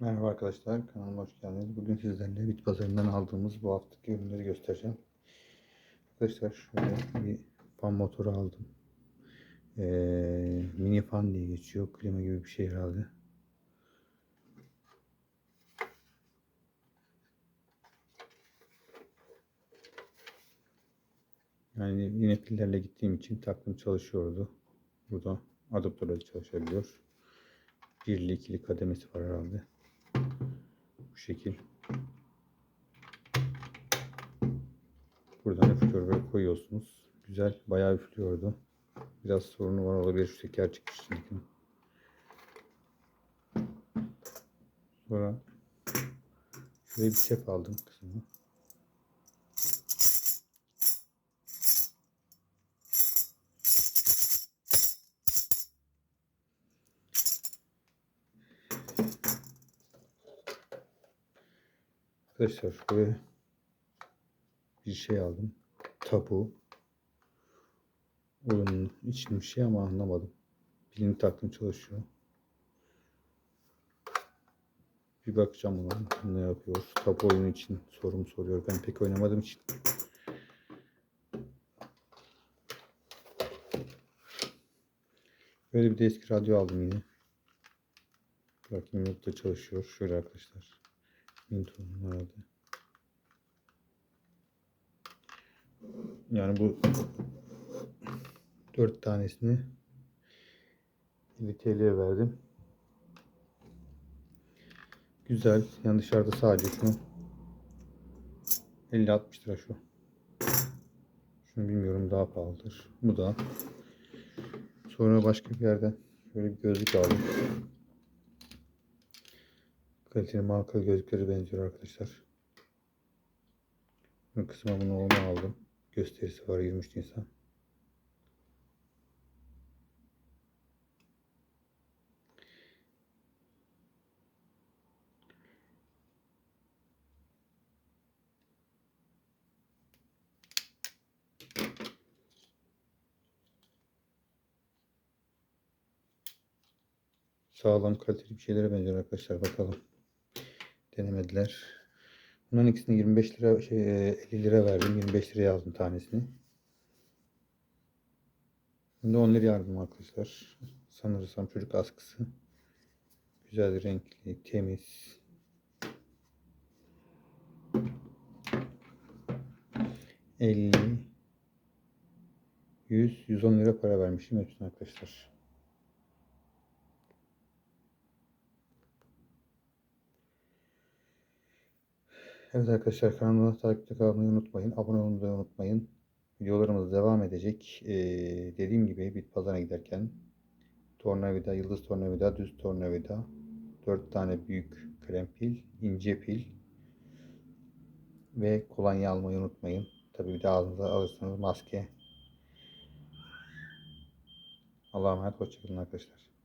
Merhaba arkadaşlar, kanalıma hoş geldiniz. Bugün sizlerle bit pazarından aldığımız bu haftaki ürünleri göstereceğim. Arkadaşlar şöyle bir fan motoru aldım. Ee, mini fan diye geçiyor. Klima gibi bir şey herhalde. Yani yine pillerle gittiğim için taktım çalışıyordu. Burada adaptörle çalışabiliyor. Birli ikili kademesi var herhalde. Bu şekil. Buradan üflüyor böyle koyuyorsunuz. Güzel bayağı üflüyordu. Biraz sorunu var olabilir şu teker çıkmış çünkü. Sonra şöyle bir çep aldım kısmı. Arkadaşlar şöyle bir şey aldım. Tabu. Oyunun için bir şey ama anlamadım. Pilini taktım çalışıyor. Bir bakacağım ona ne yapıyor. Tabu oyunu için sorum soruyor. Ben pek oynamadığım için. Böyle bir de eski radyo aldım yine. Bakayım yurtta çalışıyor. Şöyle arkadaşlar. Yani bu dört tanesini 50 TL'ye verdim. Güzel. Yani dışarıda sadece şu 50-60 lira şu. Şunu bilmiyorum daha pahalıdır. Bu da. Sonra başka bir yerden böyle bir gözlük aldım. Kaliteli markalı gözlükleri benziyor arkadaşlar. Bu kısma bunu onu aldım. Gösterisi var 23 Nisan. Sağlam kaliteli bir şeylere benziyor arkadaşlar bakalım. Denemediler. Bunların ikisini 25 lira şey 50 lira verdim. 25 liraya aldım tanesini. Bunda 10 liraya aldım arkadaşlar. Sanırsam çocuk askısı. Güzel renkli, temiz. Elli, yüz, yüz on lira para vermişim hepsine arkadaşlar. Evet arkadaşlar kanalıma takipte kalmayı unutmayın. Abone olmayı unutmayın. Videolarımız devam edecek. Ee, dediğim gibi bit pazarına giderken tornavida, yıldız tornavida, düz tornavida, 4 tane büyük krem pil, ince pil ve kolonya almayı unutmayın. Tabii bir de ağzınıza alırsanız maske. Allah'a emanet hoşçakalın arkadaşlar.